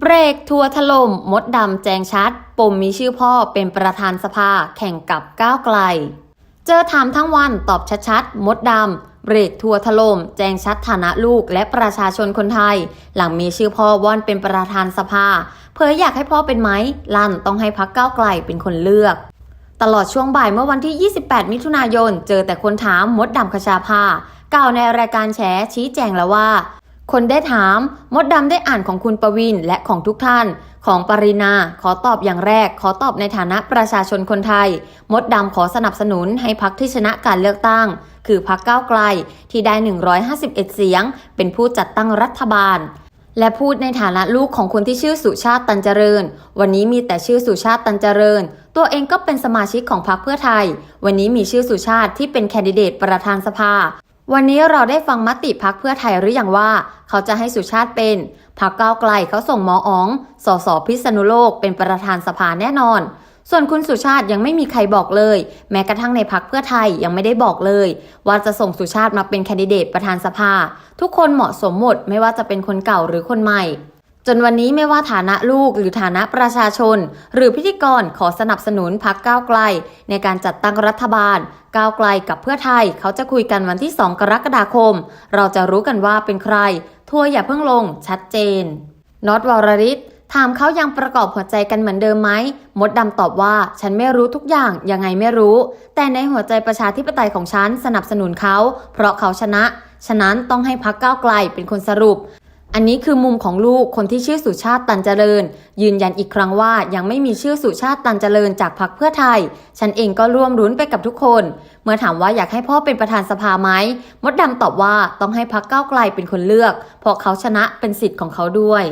เบรกทัวร์ถล่มมดดำแจงชัด ปมมีชื่อพ่อเป็นประธานสภาแข่งกับก้าวไกล เจอถามทั้งวันตอบชัดๆ มดดำเบรกทัวร์ถล่มแจงชัดฐานะลูกและประชาชนคนไทย หลังมีชื่อพ่อว่อนเป็นประธานสภา เผยอยากให้พ่อเป็นไหม ลั่นต้องให้พักก้าวไกลเป็นคนเลือก ตลอดช่วงบ่ายเมื่อวันที่ 28 มิถุนายน เจอแต่คนถามมดดำคชาภากล่าวในรายการแฉชี้แจงแล้วว่า คนได้ถาม มดดำได้อ่านของคุณประวินและของทุกท่าน ของปรินาขอตอบอย่างแรก ขอตอบในฐานะประชาชนคนไทย มดดำขอสนับสนุนให้พักที่ชนะการเลือกตั้ง คือพักก้าวไกลที่ได้ 151 เสียง เป็นผู้จัดตั้งรัฐบาลและพูดในฐานะลูกของคนที่ชื่อสุชาติตันเจริญ วันนี้มีแต่ชื่อสุชาติตันเจริญ ตัวเองก็เป็นสมาชิกของพรรคเพื่อไทย วันนี้มีชื่อสุชาติที่เป็นแคนดิเดตประธานสภา วันนี้เราได้ฟังมติพักเพื่อไทยหรืออยังว่า เขาจะให้สุชาติเป็นพักก้าวไกลเขาส่งหมออ๋องสสพิษณุโลกเป็นประธานสภาแน่นอน ส่วนคุณสุชาติยังไม่มีใครบอกเลย แม้กระทั่งในพักเพื่อไทยยังไม่ได้บอกเลย ว่าจะส่งสุชาติมาเป็นแคนดิเดตประธานสภา ทุกคนเหมาะสมหมดไม่ว่าจะเป็นคนเก่าหรือคนใหม่ จนวันนี้ไม่ว่าฐานะลูกหรือฐานะประชาชน หรือพิธีกรขอสนับสนุนพักก้าวไกล ในการจัดตั้งรัฐบาล ก้าวไกลกับเพื่อไทย เขาจะคุยกันวันที่ 2 กรกฎาคม เราจะรู้กันว่าเป็นใคร ทัวร์อย่าเพิ่งลง ชัดเจนน็อตวรริศถามเขายังประกอบหัวใจกันเหมือนเดิมไหม มดดำตอบว่าฉันไม่รู้ทุกอย่าง ยังไงไม่รู้ แต่ในหัวใจประชาธิปไตยของฉันสนับสนุนเขา เพราะเขาชนะ ฉะนั้นต้องให้พักก้าวไกลเป็นคนสรุป อันนี้คือมุมของลูกคนที่ชื่อสุชาติตันเจริญ ยืนยันอีกครั้งว่ายังไม่มีชื่อสุชาติตันเจริญจากพรรคเพื่อไทย ฉันเองก็ร่วมรุ้นไปกับทุกคน เมื่อถามว่าอยากให้พ่อเป็นประธานสภาไหมมดดำตอบว่าต้องให้พรรคก้าวไกลเป็นคนเลือกเพราะเขาชนะเป็นสิทธิ์ของเขาด้วย